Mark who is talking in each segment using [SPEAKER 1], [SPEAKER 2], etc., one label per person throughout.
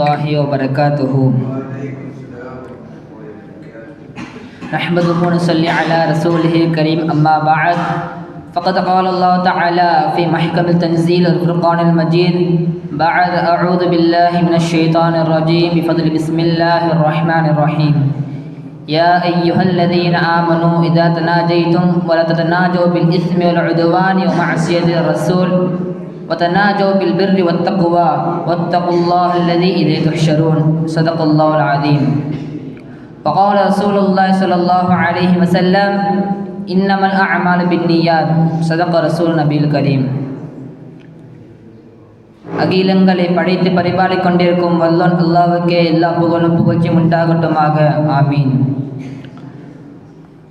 [SPEAKER 1] الله وبركاته. نحمده ونصلي على رسوله الكريم أما بعد. فقد قال الله تعالى في محكم التنزيل الفرقان المجيد بعد أعوذ بالله من الشيطان الرجيم بفضل بسم الله الرحمن الرحيم. يا أيها الذين آمنوا إذا تناجيتم ولا تتناجوا بالإثم والعدوان ومعصية الرسول وتناجوا بالبر والتقوى واتقوا الله الذي إليه تحشرون صدق الله العظيم وقال رسول الله صلى الله عليه وسلم إنما الأعمال بالنيات صدق رسول نبي الكريم அகிலங்களை படைத்து பரிபாலிக் கொண்டிருக்கும் வல்லோன் அல்லாவுக்கே எல்லா புகழும் புகழ்ச்சியும் உண்டாகட்டுமாக ஆமீன்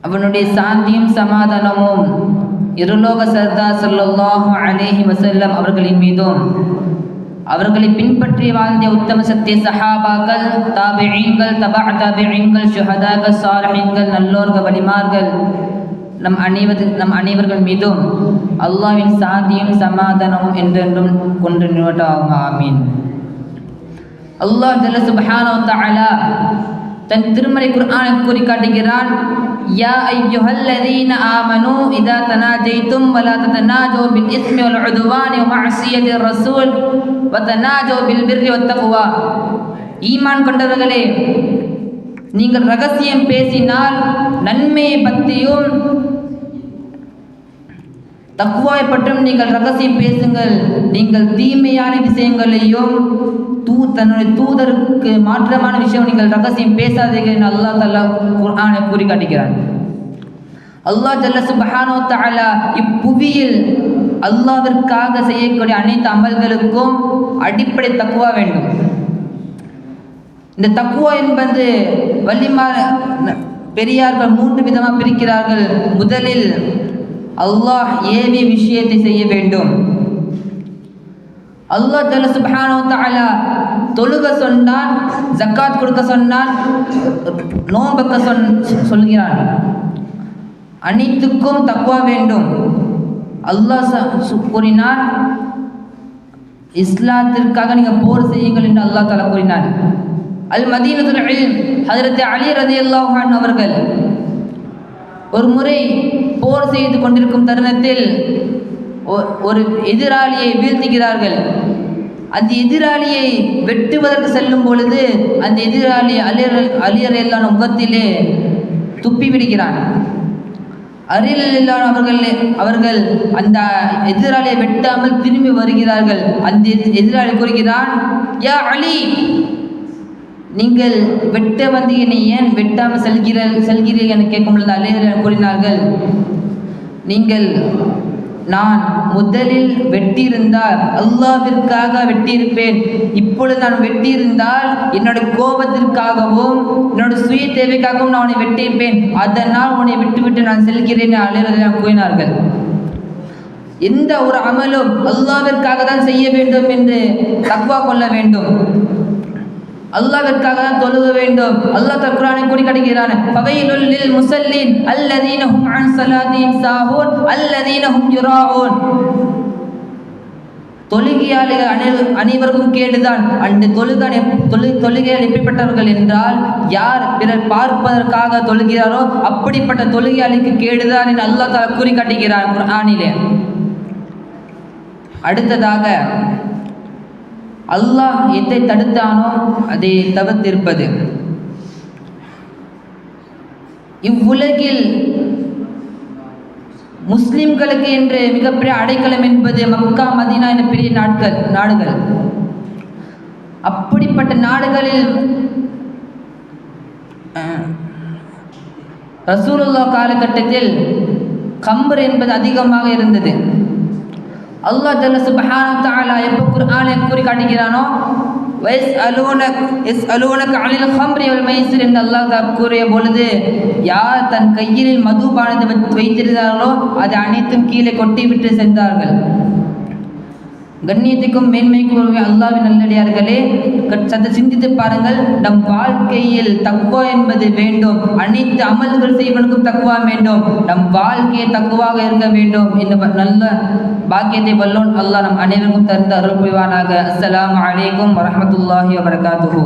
[SPEAKER 1] அவனுடைய சாந்தியும் சமாதானமும் இருலோக சர்தா ஸல்லல்லாஹு அலேஹி வசல்லம் அவர்களின் மீதும் அவர்களை பின்பற்றி வாழ்ந்த உத்தம சத்திய சஹாபாக்கள் தாபிஈன்கள் தபா தாபிஈன்கள் ஷுஹதாக்கள் சாலிஹீன்கள் நல்லோர்கள் வலிமார்கள் நம் அனைவது நம் அனைவர்கள் மீதும் அல்லாவின் சாந்தியும் சமாதானமும் என்றென்றும் கொண்டு நிறுவட்டாகும் ஆமீன். அல்லாஹ் ஜல்ல சுப்ஹானஹு தஆலா தன் திருமறை குர்ஆனை கூறி காட்டுகிறான் யா ஐயுஹல்லதீன ஆமனூ இதா தனாஜைத்தும் வலா ததனாஜூ பில் இஸ்மி வல் உதுவானி வ மஅசியத்தி ரசூல் வ தனாஜோ பில் பிர்ரி வத் தக்வா. ஈமான் கொண்டவர்களே நீங்கள் ரகசியம் பேசினால் நன்மையை பற்றியும் தக்குவாய் பற்றும் நீங்கள் ரகசியம் பேசுங்கள். நீங்கள் தீமையான விஷயங்களையும் தூ தன்னுடைய தூதருக்கு மாற்றமான விஷயம் நீங்கள் ரகசியம் பேசாதீர்கள் என்று அல்லாஹ் தல்லா குர்ஆனை கூறி காட்டுகிறார் அல்லாஹ் ஜல்ல சுபஹானோ தாலா இப்புவியில் அல்லாவிற்காக செய்யக்கூடிய அனைத்து அமல்களுக்கும் அடிப்படை தக்குவா வேண்டும். இந்த தக்குவா என்பது வள்ளிமா பெரியார்கள் மூன்று விதமாக பிரிக்கிறார்கள். முதலில் அல்லாஹ் ஏவி விஷயத்தை செய்ய வேண்டும். அல்லாஹ் ஜல்ல சுப்ஹானஹு வ தொழுக சொன்னான் ஜக்காத் கொடுக்க சொன்னான் நோன்பக்க சொன் சொல்கிறான். அனைத்துக்கும் தக்குவா வேண்டும். அல்லாஹ் கூறினார் இஸ்லாத்திற்காக நீங்கள் போர் செய்யுங்கள் என்று அல்லாஹ் தாலா கூறினார் அல் மதீனத்துல் இல்ம் ஹஜரத் அலி ரதி அல்லாஹான் அவர்கள் ஒரு முறை போர் செய்து கொண்டிருக்கும் தருணத்தில் ஒரு எதிராளியை வீழ்த்துகிறார்கள். அந்த எதிராளியை வெட்டுவதற்கு செல்லும் பொழுது அந்த எதிராளி அலியர் அலியர் எல்லான முகத்திலே துப்பி விடுகிறான். அரியல் அவர்கள் அவர்கள் அந்த எதிராளியை வெட்டாமல் திரும்பி வருகிறார்கள். அந்த எதிராளி கூறுகிறான் யா அலி நீங்கள் வெட்ட வந்து என்னை ஏன் வெட்டாமல் செல்கிற செல்கிறீர்கள் என கேட்கும் பொழுது அலையர் கூறினார்கள். நீங்கள் நான் முதலில் வெட்டியிருந்தால் அல்லாவிற்காக வெட்டியிருப்பேன். இப்பொழுது நான் வெட்டியிருந்தால் என்னோட கோபத்திற்காகவும் என்னோட சுய தேவைக்காகவும் நான் உன்னை வெட்டியிருப்பேன். அதனால் உன்னை விட்டுவிட்டு நான் செல்கிறேன் அலையர்கள் கூறினார்கள். எந்த ஒரு அமலும் அல்லாவிற்காக தான் செய்ய வேண்டும் என்று தக்வா கொள்ள வேண்டும். அல்லாவிற்காக தான் தொழுக வேண்டும். அல்லாஹ் தக்குரானை கூடி கடுகிறான் பவையிலுள்ளில் முசல்லின் முஸல்லின் அல்லதீன ஹும் அன் சலாதீன் சாஹூன் அல்லதீன ஹும் யுராஊன் தொழுகையாளிகள் அனை அனைவருக்கும் கேடுதான். அந்த தொழுகை தொழு தொழுகையால் எப்படிப்பட்டவர்கள் என்றால் யார் பிறர் பார்ப்பதற்காக தொழுகிறாரோ அப்படிப்பட்ட தொழுகையாளிக்கு கேடுதான் என்று அல்லாஹ் கூறி காட்டுகிறார் ஆணிலே அடுத்ததாக அல்லாஹ் எதை தடுத்தானோ அதை தவிர்த்திருப்பது. இவ்வுலகில் முஸ்லிம்களுக்கு என்று மிகப்பெரிய அடைக்கலம் என்பது மக்கா மதீனா என பெரிய நாட்கள் நாடுகள். அப்படிப்பட்ட நாடுகளில் ரசூலுல்லா காலகட்டத்தில் கம்பர் என்பது அதிகமாக இருந்தது. அல்லாஹ் ஜல்ல சுபஹான தாலா எப்போ குர்ஆனை கூறி காட்டுகிறானோ வயஸ் அலுவனக் எஸ் அலுவனக் அலில் ஹம்ரி வல் மைசூர் என்று அல்லாஹ் கூறிய பொழுது யார் தன் கையில் மதுபானத்தை வைத்திருந்தார்களோ அது அனைத்தும் கீழே கொட்டி விட்டு சென்றார்கள். கண்ணியத்துக்கும் மேன்மைக்கும் உரிய அல்லாஹ்வின் நல்லடியார்களே சந்தை சற்று சிந்தித்து பாருங்கள். நம் வாழ்க்கையில் தக்குவா என்பது வேண்டும். அனைத்து அமல்கள் செய்வனுக்கும் தக்குவா வேண்டும். நம் வாழ்க்கையை தக்குவாக இருக்க வேண்டும் என்ற நல்ல பாக்கியத்தை வல்லோன் அல்லாஹ் நம் அனைவருக்கும் தந்து அருள் புரிவானாக. அஸ்லாம் வலைக்கம் வரமத்துல்லாஹி வபரகாத்துஹு.